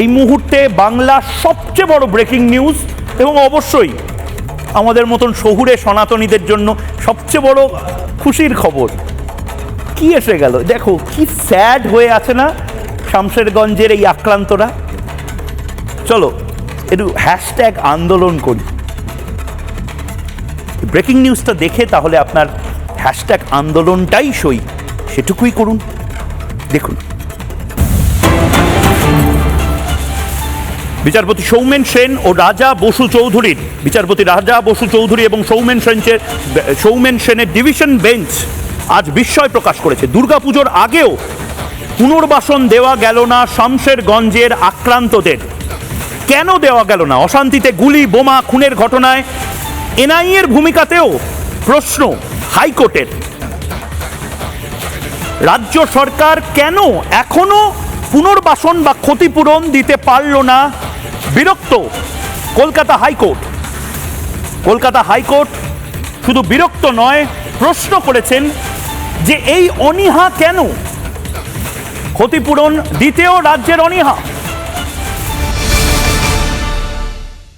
এই মুহূর্তে বাংলা সবচেয়ে বড় ব্রেকিং নিউজ এবং অবশ্যই আমাদের মতন শহুরে সনাতনীদের জন্য সবচেয়ে বড় খুশির খবর। কি এসে গেল? দেখো, কি স্যাড হয়ে আছে না শামশেরগঞ্জের এই আক্রান্তরা? চলো, একটু হ্যাশট্যাগ আন্দোলন করি। ব্রেকিং নিউজটা দেখে তাহলে আপনার হ্যাশট্যাগ আন্দোলনটাই সই। সেটুকুই করুন। দেখুন। বিচারপতি সৌমেন সেন ও রাজা বসু চৌধুরীর। বিচারপতি রাজা বসু চৌধুরী এবং সৌমেন সেনের সৌমেন সেনের ডিভিশন বেঞ্চ আজ বিস্ময় প্রকাশ করেছে। দুর্গাপুজোর আগেও পুনর্বাসন দেওয়া গেল না শামশেরগঞ্জের আক্রান্তদের। কেন দেওয়া গেল না? অশান্তিতে গুলি, বোমা, খুনের ঘটনায় এনআইএর ভূমিকাতেও প্রশ্ন হাইকোর্টের। রাজ্য সরকার কেন এখনও পুনর্বাসন বা ক্ষতিপূরণ দিতে পারল না বিরক্ত কলকাতা হাইকোর্ট। কলকাতা হাইকোর্ট শুধু বিরক্ত নয়, প্রশ্ন করেছেন যে এই অনিহা কেন? ক্ষতিপূরণ দিতেও রাজ্যের অনীহা।